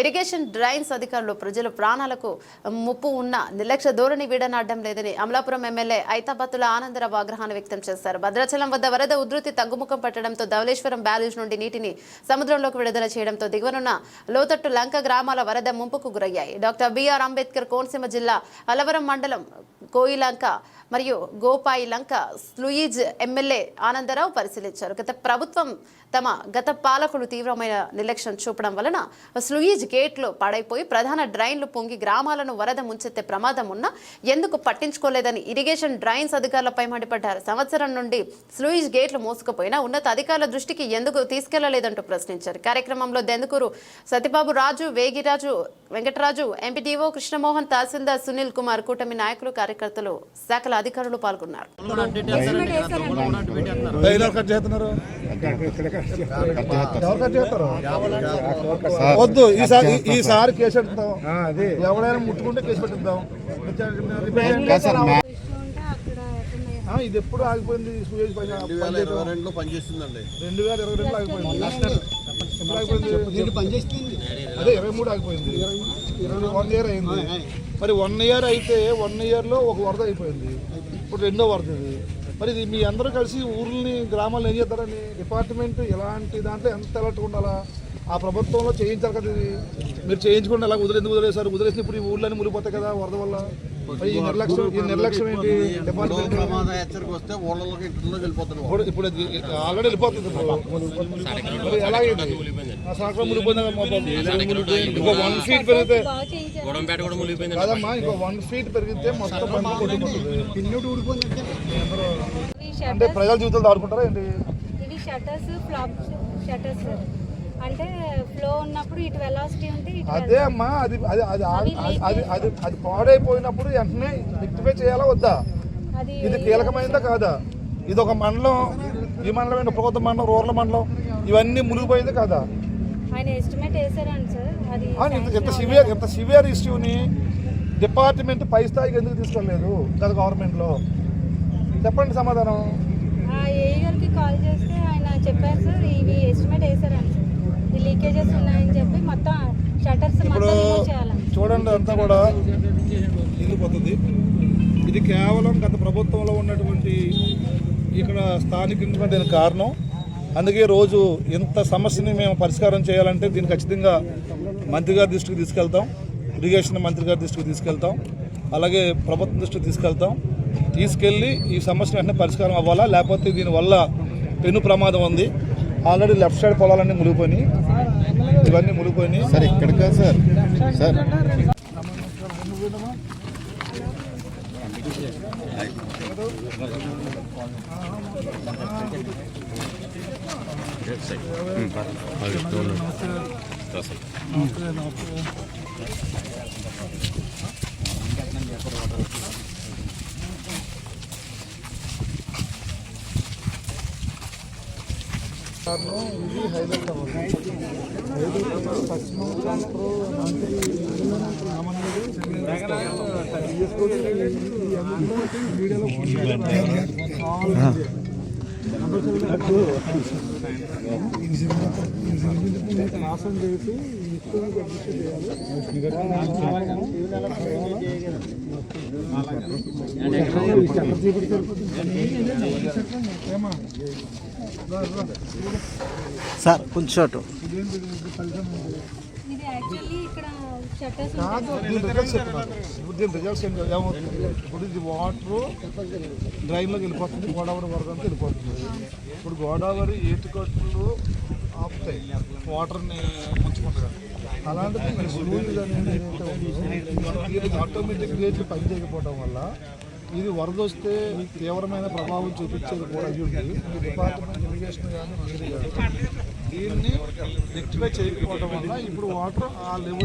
Irrigation drains అధికారులు ప్రజల ప్రాణాలకు ముప్పు ఉన్న నిర్లక్ష్య ధోరణి వీడనాడడం లేదని అమలాపురం ఎమ్మెల్యే ఐతాబత్తుల ఆనందరావు ఆగ్రహాన్ని వ్యక్తం చేశారు. భద్రాచలం వద్ద వరద ఉధృతి తగ్గుముఖం పట్టడంతో ధవళేశ్వరం బ్యారేజ్ నుండి నీటిని సముద్రంలోకి విడుదల చేయడంతో దిగువనున్న లోతట్టు లంక గ్రామాల వరద ముంపుకు గురయ్యాయి. డాక్టర్ బిఆర్ అంబేద్కర్ కోనసీమ జిల్లా అలవరం మండలం కోయిలంక మరియు గోపాయి లంక స్లూయిజ్ ఎమ్మెల్యే ఆనందరావు పరిశీలించారు. గత ప్రభుత్వం తమ గత పాలకులు తీవ్రమైన నిర్లక్ష్యం చూపడం వలన స్లూయిజ్ గేట్లు పాడైపోయి ప్రధాన డ్రైన్లు పొంగి గ్రామాలను వరద ముంచెత్తే ప్రమాదం ఉన్నా ఎందుకు పట్టించుకోలేదని ఇరిగేషన్ డ్రైన్స్ అధికారులపై మండిపడ్డారు. సంవత్సరం నుండి స్లూయిజ్ గేట్లు మోసుకుపోయినా ఉన్నత అధికారుల దృష్టికి ఎందుకు తీసుకెళ్ళలేదంటూ ప్రశ్నించారు. కార్యక్రమంలో దెందుకూరు సత్యబాబు రాజు వేగిరాజు వెంకటరాజు ఎంపీడీఓ కృష్ణమోహన్ తహసీల్దార్ సునీల్ కుమార్ కూటమి నాయకులు కార్యకర్తలు శాఖల అధికారులు పాల్గొన్నారు. వద్దు ఈ- ఈసారి కేసు పెడతాం ఎవరైనా ముట్టుకుంటే కేసు పెట్టిద్దాం ఉంటే అక్కడ ఎక్కడ ఆ, ఇది ఎప్పుడు ఆగిపోయింది? సూయేజ్ పైన రెండు వేల ఇరవై రెండులో పనిచేస్తుందండి. రెండు వేల ఇరవై రెండు ఆగిపోయింది? అదే ఇరవై మూడు ఆగిపోయింది. ఇరవై వన్ ఇయర్ అయింది. మరి వన్ ఇయర్ అయితే వన్ ఇయర్లో ఒక వరద అయిపోయింది. ఇప్పుడు రెండో వరద ఇది. మరి ఇది మీ అందరూ కలిసి ఊర్లని గ్రామాలను ఏం చేస్తారని డిపార్ట్మెంట్ ఎలాంటి దాంట్లో ఎంత అలర్ట్గా ఉండాలా? ఆ ప్రభుత్వంలో చేయించాలి కదా ఇది. మీరు చేయించుకుంటే అలా వదిలి ఎందుకు వదిలేశారు? వదిలేసిన ఇప్పుడు ఈ ఊర్లన్నీ మునిగిపోతాయి కదా వరద వల్ల. మరి ఈ నిర్లక్ష్యం ఈ నిర్లక్ష్యం ఏంటి? డిపార్ట్మెంట్ ఇప్పుడు ఇప్పుడు ఆల్రెడీ వెళ్ళిపోతుంది. ఇప్పుడు. మునిగిపోయింది ఇంకో వన్ ఫీట్ పెరిగితే కాదమ్మా ఇంకో వన్ ఫీట్ పెరిగితే మొత్తం అంటే ప్రజల జీవితాలు ఆడుకుంటారా ఏంటి? ఇది షట్టర్స్ ఫ్లాప్ షట్టర్స్ సార్ అంటే ఫ్లో ఉన్నప్పుడు ఇటు వెలాసిటీ ఉంటే ఇటు అదే అమ్మా అది అది అది అది అది అది పాడైపోయినప్పుడు వెంటనే రెక్టిఫై చేయాలా వద్దా? ఇది కీలకమైందా కాదా? ఇది ఒక మండలం ఈ మండలం ఏంటి? కొత్త మండలం రూరల్ మండలం ఇవన్నీ మునిగిపోయింది కాదా? ఇంత- ఇంత సివియర్ ఇంత సివియర్ ఇష్యూని డిపార్ట్మెంట్ పై స్థాయికి ఎందుకు తీసుకెళ్ళలేదు గత గవర్నమెంట్లో చెప్పండి సమాధానం. గారికి కాల్ చేస్తే ఆయన చెప్పారు సార్ ఇవి ఎస్టిమేట్ వేసారండి సార్ ఈ లీకేజెస్ ఉన్నాయని చెప్పి మొత్తం షట్టర్స్ ఇప్పుడు చూడండి అంతా కూడా మిగిలిపోతుంది ఇది కేవలం గత ప్రభుత్వంలో ఉన్నటువంటి ఇక్కడ స్థానికంగా దీనికి కారణం. అందుకే రోజు ఇంత సమస్యని మేము పరిష్కారం చేయాలంటే దీన్ని ఖచ్చితంగా మంత్రి గారి దృష్టికి తీసుకెళ్తాం. ఇరిగేషన్ మంత్రి గారి దృష్టికి తీసుకెళ్తాం. అలాగే ప్రభుత్వం దృష్టికి తీసుకెళ్తాం. తీసుకెళ్ళి ఈ సమస్య వెంటనే పరిష్కారం అవ్వాలా? లేకపోతే దీనివల్ల పెను ప్రమాదం ఉంది? ఆల్రెడీ లెఫ్ట్ సైడ్ పొలాలన్నీ మునిగిపోయినాయి. ఇవన్నీ మునిగిపోయినాయి. సార్ ఇక్కడ కాదు సార్. సార్. కారణం ఇది హైలైట్ అవ్వాలి హైలైట్ అవ్వాలి పశ్చిమ రాష్ట్ర మంత్రి నాశనం చేసి ఎక్కువ చేయాలి సార్ కొంచెం షార్ట్ ఇది ఇప్పుడు ఇది వాటర్ డ్రైన్లోకి వెళ్ళిపోతుంది గోదావరి వరద అంతా వెళ్ళిపోతుంది. ఇప్పుడు గోదావరి ఏటుకట్లు ఆపుతాయి. వాటర్ని ముంచుకుంటారు. అలాంటిది అనేది ఆటోమేటిక్ రేట్లు పని చేయకపోవడం వల్ల ఇది వరద వస్తే తీవ్రమైన ప్రభావం చూపించేది కూడా అయ్యుంది. డిపార్ట్మెంట్ ఇరిగేషన్ కానీ మీరు కానీ దీన్ని రెక్టిఫై చేయకపోవడం వల్ల ఇప్పుడు వాటర్ ఆ లెవెల్